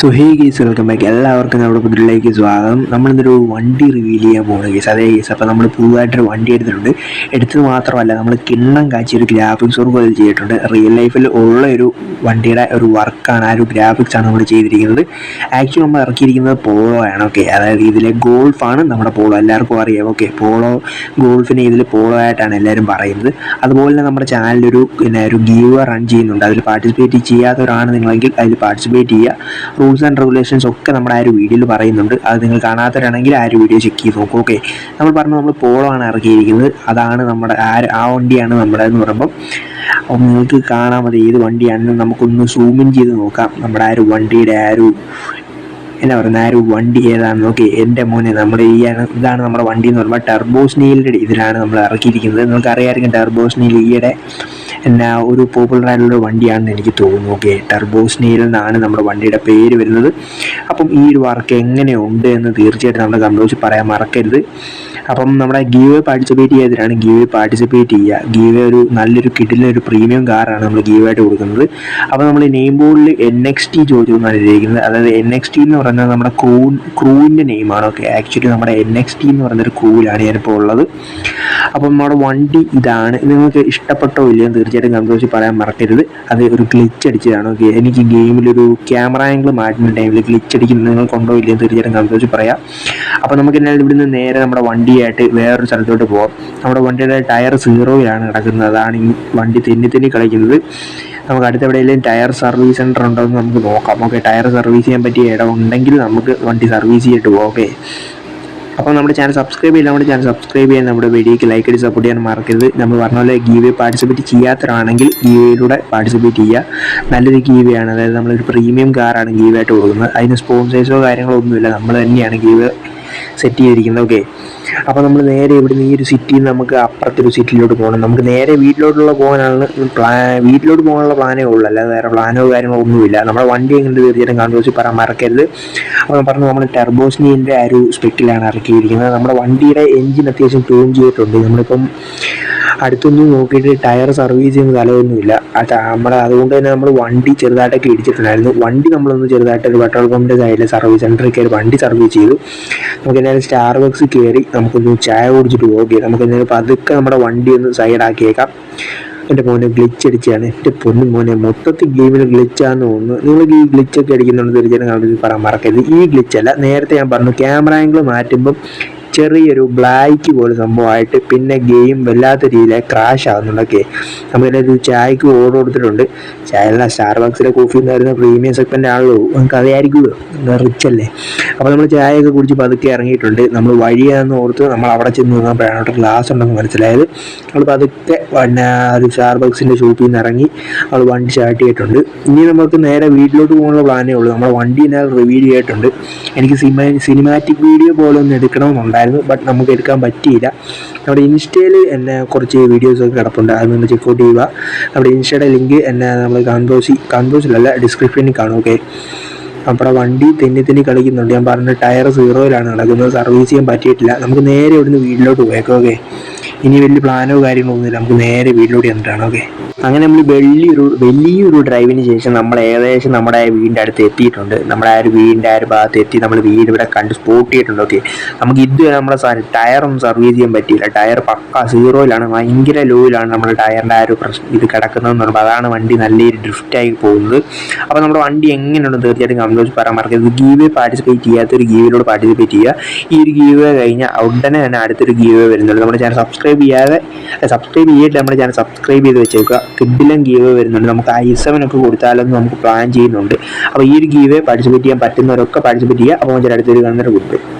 So hey guys welcome back എല്ലാവർക്കും നമ്മുടെ പുതിയിലേക്ക് സ്വാഗതം. നമ്മളിന്നൊരു വണ്ടി റിവീൽ ചെയ്യാൻ പോകുന്നത് ഗീസ് അതേ ഗീസ് അപ്പോൾ നമ്മൾ പുതുതായിട്ടൊരു വണ്ടി എടുത്തിട്ടുണ്ട്. എടുത്തത് മാത്രമല്ല നമ്മൾ കിണ്ണം കാച്ചി ഒരു ഗ്രാഫിക്സ് വർക്ക് അതിൽ ചെയ്തിട്ടുണ്ട്. റിയൽ ലൈഫിൽ ഉള്ള ഒരു വണ്ടിയുടെ ഒരു വർക്കാണ് ആ ഒരു ഗ്രാഫിക്സ് ആണ് നമ്മൾ ചെയ്തിരിക്കുന്നത്. ആക്ച്വലി നമ്മൾ ഇറക്കിയിരിക്കുന്നത് പോളോ ആണ് ഓക്കെ അതായത് ഇതിലെ ഗോൾഫാണ് നമ്മുടെ പോളോ എല്ലാവർക്കും അറിയാം ഓക്കെ പോളോ ഗോൾഫിനെ ഇതിൽ പോളോ ആയിട്ടാണ് എല്ലാവരും പറയുന്നത്. അതുപോലെ തന്നെ നമ്മുടെ ചാനലിലൊരു പിന്നെ ഒരു ഗീവ് റൺ ചെയ്യുന്നുണ്ട്. അതിൽ പാർട്ടിസിപ്പേറ്റ് ചെയ്യാത്തവരാണ് നിങ്ങളെങ്കിൽ അതിൽ പാർട്ടിസിപ്പേറ്റ് ചെയ്യുക. റൂൾസ് ആൻഡ് റെഗുലേഷൻസ് ഒക്കെ നമ്മുടെ ആ ഒരു വീഡിയോയിൽ പറയുന്നുണ്ട്. അത് നിങ്ങൾ കാണാത്തവരാണെങ്കിൽ ആ ഒരു വീഡിയോ ചെക്ക് ചെയ്ത് നോക്കും ഓക്കെ നമ്മൾ പറഞ്ഞു നമ്മൾ പോളോ ആണ് ഇറക്കിയിരിക്കുന്നത്. അതാണ് നമ്മുടെ ആ ആ വണ്ടിയാണ് നമ്മുടെ എന്ന് പറയുമ്പം അപ്പം നിങ്ങൾക്ക് കാണാൻ മതി ഏത് വണ്ടിയാണെന്ന് നമുക്കൊന്ന് സൂമിൻ ചെയ്ത് നോക്കാം. നമ്മുടെ ആ ഒരു വണ്ടിയുടെ ആ ഒരു എന്നാ പറയുന്നത് ആ ഒരു വണ്ടി ഏതാണെന്ന് നോക്കി. എന്റെ മോനെ നമ്മുടെ ഈ ഇതാണ് നമ്മുടെ വണ്ടി എന്ന് പറയുമ്പോൾ ടെർബോസ്നീലിന്റെ ഇതിലാണ് നമ്മൾ ഇറക്കിയിരിക്കുന്നത്. നിങ്ങൾക്ക് അറിയാമായിരിക്കും ടെർബോസ്നീൽ ഈയിടെ എന്നാ ഒരു പോപ്പുലർ ആയിട്ടുള്ള വണ്ടിയാണെന്ന് എനിക്ക് തോന്നുന്നു. ഓക്കെ ടർബോസ്നിയിൽ നിന്നാണ് നമ്മുടെ വണ്ടിയുടെ പേര് വരുന്നത്. അപ്പം ഈ ഒരു വർക്ക് എങ്ങനെയുണ്ട് എന്ന് തീർച്ചയായിട്ടും നമ്മുടെ കമ്പോസ് പറയാൻ മറക്കരുത്. അപ്പം നമ്മുടെ ഗീവ് പാർട്ടിസിപ്പേറ്റ് ചെയ്തതിനാണ് ഗീവ് പാർട്ടിസിപ്പേറ്റ് ചെയ്യുക. ഗീവ് ഒരു നല്ലൊരു കിഡിലെ ഒരു പ്രീമിയം കാറാണ് നമ്മൾ ഗീവ് ആയിട്ട് കൊടുക്കുന്നത്. അപ്പോൾ നമ്മൾ നെയിം ബോർഡിൽ എൻ എക്സ് ടി ചോദിച്ചു എന്നാണ് എഴുതിയിരിക്കുന്നത് അതായത് എൻ എക്സ് ടി എന്ന് പറഞ്ഞാൽ നമ്മുടെ ക്രൂ ക്രൂവിന്റെ നെയിമാണ് ഓക്കെ ആക്ച്വലി നമ്മുടെ എൻ എക്സ് ടി എന്ന് പറയുന്നൊരു ക്രൂവിലാണ് ഞാനിപ്പോൾ ഉള്ളത്. അപ്പം നമ്മുടെ വണ്ടി ഇതാണ്. നിങ്ങൾക്ക് ഇഷ്ടപ്പെട്ടോ ഇല്ലയോ തീർച്ചയായിട്ടും കമ്പോസിൽ പറയാൻ മറക്കരുത്. അത് ഒരു ഗ്ലിച്ച് അടിച്ചതാണ്. ഓക്കെ എനിക്ക് ഗെയിമിലൊരു ക്യാമറ ആംഗിൾ മാറ്റുന്ന ടൈമിൽ ഗ്ലിച്ച് അടിക്കുന്നത് നിങ്ങൾ കൊണ്ടോ ഇല്ലയോ തീർച്ചയായിട്ടും കമ്പോസിൽ പറയാം. അപ്പോൾ നമുക്ക് എന്നാൽ ഇവിടുന്ന് നേരെ നമ്മുടെ വണ്ടിയായിട്ട് വേറൊരു സ്ഥലത്തോട്ട് പോകാം നമ്മുടെ വണ്ടിയുടെ ടയർ സീറോയിലാണ് കിടക്കുന്നത്. അതാണ് ഈ വണ്ടി തെന്നി തെന്നി കളിക്കുന്നത്. നമുക്ക് അടുത്ത എവിടെയെങ്കിലും ടയർ സർവീസ് സെന്റർ ഉണ്ടോ എന്ന് നമുക്ക് നോക്കാം. ഓക്കെ ടയർ സർവീസ് ചെയ്യാൻ പറ്റിയ ഇടം ഉണ്ടെങ്കിൽ നമുക്ക് വണ്ടി സർവീസ് ചെയ്തിട്ട് പോകാം ഓക്കെ അപ്പോൾ നമ്മുടെ ചാനൽ സബ്സ്ക്രൈബ് ചെയ്യാൻ നമ്മുടെ ചാനൽ സബ്സ്ക്രൈബ് ചെയ്യാൻ നമ്മുടെ വീഡിയോക്ക് ലൈക്ക് അടി സപ്പോർട്ട് ചെയ്യാൻ മറക്കരുത്. നമ്മൾ പറഞ്ഞ പോലെ ഗീവേ പാർട്ടിസിപ്പേറ്റ് ചെയ്യാത്തവരാണെങ്കിൽ ഗീവയിലൂടെ പാർട്ടിസിപ്പേറ്റ് ചെയ്യുക. നല്ലൊരു ഗീവയാണ് അതായത് നമ്മളൊരു പ്രീമിയം കാറാണ് ഗീവായിട്ട് കൊടുക്കുന്നത്. അതിന് സ്പോൺസേഴ്സോ കാര്യങ്ങളോ ഒന്നുമില്ല. നമ്മൾ തന്നെയാണ് ഗീവ് സെറ്റ് ചെയ്തിരിക്കുന്നത്. ഓക്കെ അപ്പോൾ നമ്മൾ നേരെ ഇവിടുന്ന് ഈ ഒരു സിറ്റിയിൽ നിന്ന് നമുക്ക് അപ്പുറത്തൊരു സിറ്റിയിലോട്ട് പോകണം നമുക്ക് നേരെ വീട്ടിലോട്ടുള്ള പോകാനാണ് പ്ലാ വീട്ടിലോട്ട് പോകാനുള്ള പ്ലാനേ ഉള്ളൂ. അല്ലാതെ വേറെ പ്ലാനോ കാര്യങ്ങളോ ഒന്നുമില്ല. നമ്മുടെ വണ്ടി എങ്ങനെ തീർച്ചയായിട്ടും കണ്ടുവച്ച് പറയാൻ മറക്കരുത്. അപ്പോൾ പറഞ്ഞു നമ്മൾ ടെർബോസ്നീന്റെ ആ ഒരു സ്പെക്കിലാണ് ഇറക്കിയിരിക്കുന്നത്. നമ്മുടെ വണ്ടിയുടെ എഞ്ചിൻ അത്യാവശ്യം ട്യൂൺ ചെയ്തിട്ടുണ്ട്. നമ്മളിപ്പം അടുത്തൊന്നും നോക്കിയിട്ട് ടയർ സർവീസ് ചെയ്യുന്ന തലയൊന്നുമില്ല അത് നമ്മുടെ അതുകൊണ്ട് തന്നെ നമ്മൾ വണ്ടി ചെറുതായിട്ടൊക്കെ ഇടിച്ചിട്ടുണ്ടായിരുന്നു. വണ്ടി നമ്മളൊന്ന് ചെറുതായിട്ട് ഒരു പെട്രോൾ പമ്പിന്റെ സൈഡിൽ സർവീസ് സെന്ററിൽ കയറി വണ്ടി സർവീസ് ചെയ്തു. നമുക്ക് എന്തായാലും സ്റ്റാർ ബക്സ് കയറി നമുക്കൊന്ന് ചായ കുടിച്ചിട്ട് പോകുക നമുക്ക് എന്തായാലും പതുക്കെ നമ്മുടെ വണ്ടി ഒന്ന് സൈഡാക്കിയേക്കാം എന്റെ മോനെ ഗ്ലിച്ച് അടിച്ചാണ്. എന്റെ പൊന്നു മോനെ മൊത്തത്തിൽ ഗെയിമിൽ ഗ്ലിച്ചാന്ന് തോന്നുന്നു. നിങ്ങൾ ഈ ഗ്ലിച്ചൊക്കെ അടിക്കുന്നുണ്ടെന്ന് തീർച്ചയായിട്ടും പറയാൻ മറക്കരുത്. ഈ ഗ്ലിച്ചല്ല നേരത്തെ ഞാൻ പറഞ്ഞു ക്യാമറ ആംഗിൾ മാറ്റുമ്പം ചെറിയൊരു ബ്ലാക്ക് പോലെ സംഭവമായിട്ട് പിന്നെ ഗെയിം വല്ലാത്ത രീതിയിൽ ക്രാഷ് ആകുന്നുണ്ടൊക്കെ നമുക്കിതിന്റെ ഒരു ചായക്ക് ഓർഡർ കൊടുത്തിട്ടുണ്ട്. ചായ സ്റ്റാർ ബക്സിലെ കോഫി എന്ന് പറയുന്ന പ്രീമിയം സെഗ്മെന്റ് ആണല്ലോ. നമുക്ക് അറിയായിരിക്കുമല്ലോ റിച്ച് അല്ലേ? അപ്പോൾ നമ്മൾ ചായയൊക്കെ കുടിച്ച് പതുക്കെ ഇറങ്ങിയിട്ടുണ്ട്. നമ്മൾ വഴിയാന്ന് ഓർത്ത് നമ്മൾ അവിടെ ചെന്ന് നിന്നപ്പോഴാണ് അവിടെ ഗ്ലാസ് ഉണ്ടെന്ന് മനസ്സിലായത്. നമ്മൾ പതുക്കെ ഒരു സ്റ്റാർ ബക്സിന്റെ ഷോപ്പിൽ നിന്ന് ഇറങ്ങി അവൾ വണ്ടി സ്റ്റാർട്ട് ചെയ്തിട്ടുണ്ട്. ഇനി നമുക്ക് നേരെ വീട്ടിലോട്ട് പോകാനുള്ള പ്ലാനേ ഉള്ളൂ. നമ്മൾ വണ്ടി ഞാൻ റിവ്യൂ ചെയ്തിട്ടുണ്ട്. എനിക്ക് സിനിമ സിനിമാറ്റിക് വീഡിയോ പോലെ ഒന്ന് എടുക്കണമെന്നുണ്ടായിരുന്നു. ബട്ട് നമുക്ക് എടുക്കാൻ പറ്റിയില്ല. നമ്മുടെ ഇൻസ്റ്റയിൽ എന്നെ കുറച്ച് വീഡിയോസൊക്കെ കിടപ്പുണ്ട്. അത് നിങ്ങൾ ചെക്കൗട്ട് ചെയ്യുക. നമ്മുടെ ഇൻസ്റ്റയുടെ ലിങ്ക് എന്നെ നമ്മൾ കാൺബോസി കാൺബോസിലല്ല ഡിസ്ക്രിപ്ഷനിൽ കാണും ഓക്കെ നമ്മുടെ വണ്ടി തെന്നി തെന്നി കളിക്കുന്നുണ്ട്. ഞാൻ പറഞ്ഞ ടയർ സീറോയിലാണ് നടക്കുന്നത്. സർവീസ് ചെയ്യാൻ പറ്റിയിട്ടില്ല. നമുക്ക് നേരെ ഇവിടുന്ന് വീട്ടിലോട്ട് പോയേക്കാം ഓക്കെ ഇനി വലിയ പ്ലാനോ കാര്യങ്ങളോ ഒന്നുമില്ല നമുക്ക് നേരെ വീട്ടിലോട്ട് ചെന്നിട്ടാണ് ഓക്കെ അങ്ങനെ നമ്മൾ വലിയൊരു വലിയൊരു ഡ്രൈവിന് ശേഷം നമ്മൾ ഏകദേശം നമ്മുടെ വീടിന്റെ അടുത്ത് എത്തിയിട്ടുണ്ട്. നമ്മുടെ ആ ഒരു വീടിന്റെ ആ ഒരു ഭാഗത്ത് എത്തി നമ്മൾ വീട് ഇവിടെ കണ്ട് സ്പോട്ട് ചെയ്തിട്ടുണ്ട് ഓക്കെ നമുക്ക് ഇതുവരെ നമ്മുടെ ടയറൊന്നും സർവീസ് ചെയ്യാൻ പറ്റിയില്ല. ടയർ പക്ക സീറോയിലാണ് ഭയങ്കര ലോയിലാണ് നമ്മുടെ ടയറിന്റെ ആ ഒരു പ്രശ്നം ഇത് കിടക്കുന്നതെന്ന് പറയുമ്പോൾ അതാണ് വണ്ടി നല്ല ഒരു ഡ്രിഫ്റ്റായി പോകുന്നത്. അപ്പോൾ നമ്മുടെ വണ്ടി എങ്ങനെയുണ്ട് തീർച്ചയായിട്ടും കംപ്ലീറ്റ് പറയാൻ മറക്കരുത്. ഗീവേ പാർട്ടിസിപ്പേറ്റ് ചെയ്യാത്തൊരു ഗീവിലോട് പാർട്ടിസിപ്പേറ്റ് ചെയ്യുക. ഈ ഒരു ഗീവേ കഴിഞ്ഞാൽ ഉടനെ തന്നെ അടുത്തൊരു ഗീവേ വരുന്നുണ്ട്. നമ്മുടെ ചാനൽ സബ്സ്ക്രൈബ് ചെയ്യാതെ സബ്സ്ക്രൈബ് ചെയ്തിട്ട് നമ്മുടെ ചാനൽ സബ്സ്ക്രൈബ് ചെയ്ത് വെച്ചേക്കുക. കിഡിലും ഗീവ് വരുന്നുണ്ട്. നമുക്ക് ഐ സെവനൊക്കെ ഒക്കെ കൊടുത്താലൊന്നും നമുക്ക് പ്ലാൻ ചെയ്യുന്നുണ്ട്. അപ്പോൾ ഈ ഒരു ഗീവേ പാർട്ടിസിപ്പേറ്റ് ചെയ്യാൻ പറ്റുന്നവരൊക്കെ പാർട്ടിസിപ്പേറ്റ് ചെയ്യുക. അപ്പോൾ ചില അടുത്തൊരു കാണുന്നൊരു ഗുഡ്